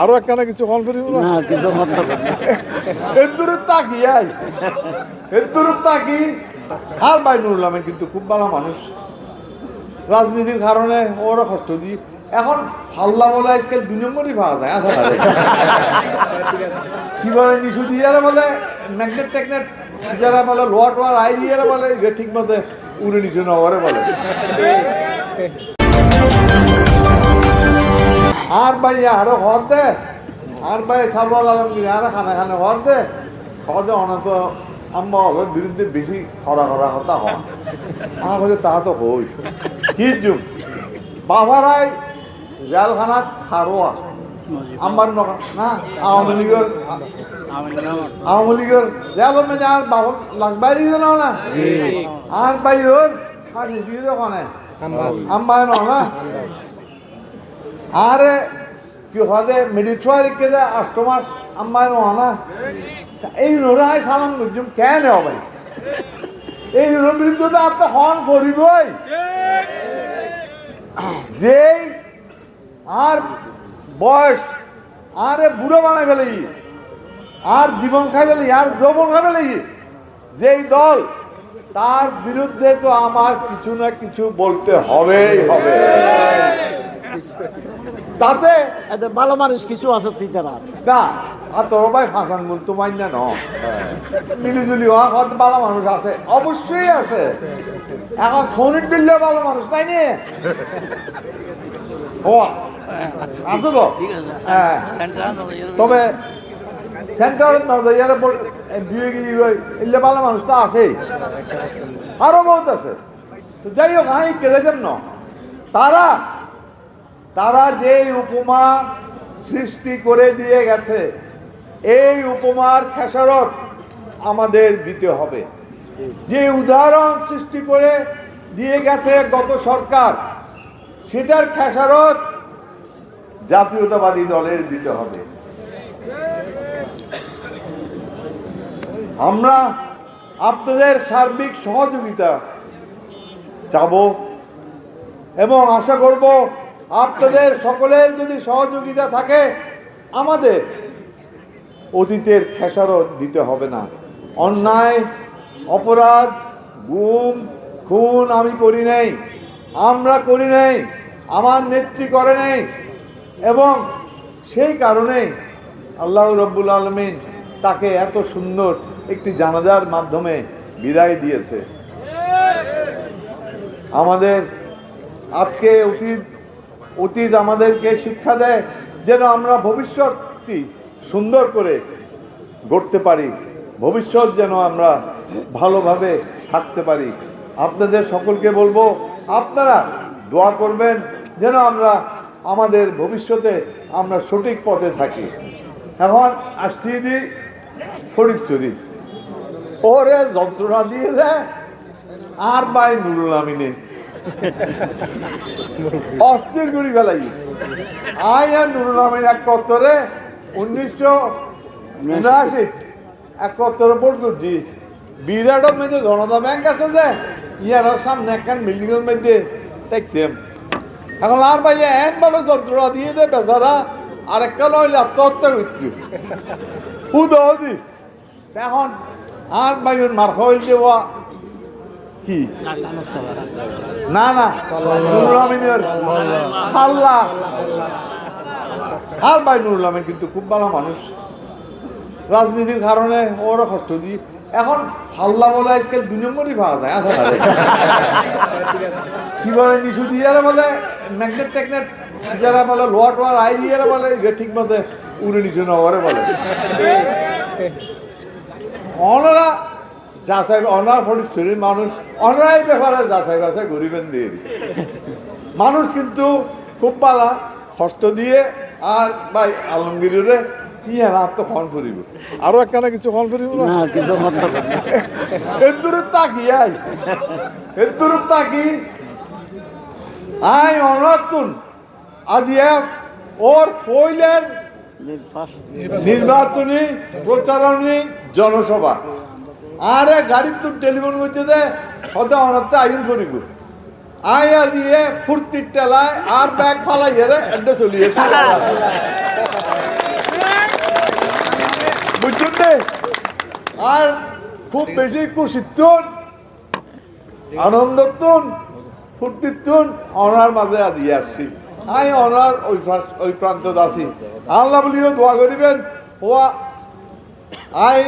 আরও একখানা কিছু ফোন করি না? কিছু কথা এদুর তাকি আই। এদুর তাকি আর ভাই নুরুল কিন্তু খুব ভালো মানুষ। রাজনীতির কারণে ওরা কষ্ট দিই এখন হাল্লা বলে আজকাল দুই নম্বরই পাওয়া যায় আচ্ছা তাহলে। কি বলে নিশু দিয়ারা বলে ম্যাগনেট ট্যাগনেট যারা বলে লোয়া টোয়ার আই দিয়ারা বলে ঠিক মতো উড়ে নিচু নগরে বলে। আর ভাই আরও হদ দে। আর ভাই সালওয়াল আলমগীর আর খানে খানে হদ দে। হদে অনত আম্মা ওর বিরুদ্ধে বেশি খরা খরা কথা হন আমার কাছে তা তো হই। কি যুগ? বাবারাই জেলখানাত খারোয়া। আমার না আওয়ামী লীগের আওয়ামী লীগের জেল মেয়ে আর বাবা লাশ বাইরে দিল না। আর ওর কাজে দিয়ে দোকানে আম্মা না আরে, কি হদে মিলিটারি কে দে আষ্টমাস আম্মায় না এই নোরাই সালাম গুজুম কেন হবে এই নোর বিরুদ্ধে তো হন করিবই যেই আর বয়স, আরে বুড়ো বানাই ফেলে আর জীবন খাই ফেলে আর যৌবন খাই ফেলে যেই দল, তার বিরুদ্ধে তো আমার কিছু না কিছু বলতে হবেই হবে। তাতে? এতে ভালো মানুষ কিছু আছে তিতারা না। আর তোর ভাই ফাঁসান বলতো মাইন না ন? মিলিজুলি হওয়া কত ভালো মানুষ আছে অবশ্যই আছে। এখন সনির দিল্লে ভালো মানুষ নাই নে? ও আছে তো? হ্যাঁ। তবে সেন্টারের নজর বিয়ে গিয়ে এলে ভালো মানুষ তো আছেই। আরও বহুত আছে। তো যাই হোক আমি কেড়ে দেব না? তারা তারা যে উপমা সৃষ্টি করে দিয়ে গেছে, এই উপমার খেসারত আমাদের দিতে হবে। যে উদাহরণ সৃষ্টি করে দিয়ে গেছে গত সরকার, সেটার খেসারত জাতীয়তাবাদী দলের দিতে হবে। আমরা আপনাদের সার্বিক সহযোগিতা চাব এবং আশা করব আপনাদের সকলের যদি সহযোগিতা থাকে, আমাদের অতীতের খেসারত দিতে হবে না। অন্যায়, অপরাধ, গুম, খুন আমি করি নাই, আমরা করি নাই, আমার নেত্রী করে নাই, এবং সেই কারণেই আল্লাহ রব্বুল আলমিন তাকে এত সুন্দর একটি জানাজার মাধ্যমে বিদায় দিয়েছে। আমাদের আজকে অতীত অতীত আমাদেরকে শিক্ষা দেয় যেন আমরা ভবিষ্যৎটি সুন্দর করে গড়তে পারি, ভবিষ্যৎ যেন আমরা ভালোভাবে থাকতে পারি। আপনাদের সকলকে বলব, আপনারা দোয়া করবেন যেন আমরা আমাদের ভবিষ্যতে আমরা সঠিক পথে থাকি। এখন আসছি দি ফরিদ চুরি ওরে যন্ত্রণা দিয়ে দেয় আর বাই নুরুল আমিনে অস্থির করি ফেলাই। আই আর নুরুল আমিন এক কত্তরে উনিশশো উনআশি এক কত্তরে পর্যন্ত বিরাটের মধ্যে জনতা ব্যাংক আছে যে ইয়ার সামনে একখান বিল্ডিং এর মধ্যে দেখতাম এখন আর ভাই এন ভাবে যন্ত্রণা দিয়ে দে বেচারা আর একটা নইলে আত্মহত্যা করছি। উদি এখন আর ভাই মার খাওয়াই দেওয়া কি? না না। নুরুল আমিনের খাল্লা। আর ভাই নুরুল আমিন কিন্তু খুব ভালো মানুষ। রাজনীতির কারণে ওরা কষ্ট দিই। এখন হাল্লা বলে আজকাল দুই নম্বরই পাওয়া যায় আচ্ছা তাহলে। কি বলে নিশু দিয়ারা বলে ম্যাগনেট ট্যাগনেট যারা বলে লোয়া টোয়ার আই দিয়ারা বলে, এগুলো ঠিক মতো উড়ে নিচু নগরে বলে। অনরা যাচাই অনার ফটিক শরীর মানুষ অনারাই ব্যাপারে যাচাই বাছাই গরিবেন দিয়ে দিই। মানুষ কিন্তু খুব পালা কষ্ট দিয়ে আর ভাই আলমগীরে ইয়ে না তো ফোন করিব। আরও একখানা কিছু ফোন করিব না? কিছু এদুর তাকি আই। এদুর তাকি। আই অনতুন আজি ওর ফইলের নির্বাচনী প্রচারণী জনসভা। আরে গাড়ি তো টেলিফোন করছে যে হতে অনাতে আইন করিব আয়া দিয়ে ফুর্তির টেলায় আর ব্যাগ ফালাই রে এড্ডে চলিয়ে বুঝছেন আর খুব বেশি কুশিত্তন ফুর্তির ফুর্তিত্তন অনার মাঝে আদি ইয়ে আসছি। আমি অনার ওই ওই প্রান্ত আছি আল্লাহ বলিও দোয়া করিবেন। ওয়া আই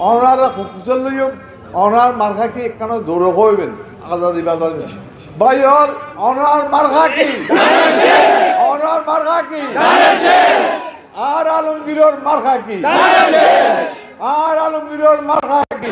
অনার কুশল লইম অনার মার্খা কি একখান জোরে হইবেন আজাদি বাজাদি ভাই হল অনার মার্খা কি অনার মার্খা কি আর আলমগীরের মার্খা কি আর আলমগীরের মার্খা কি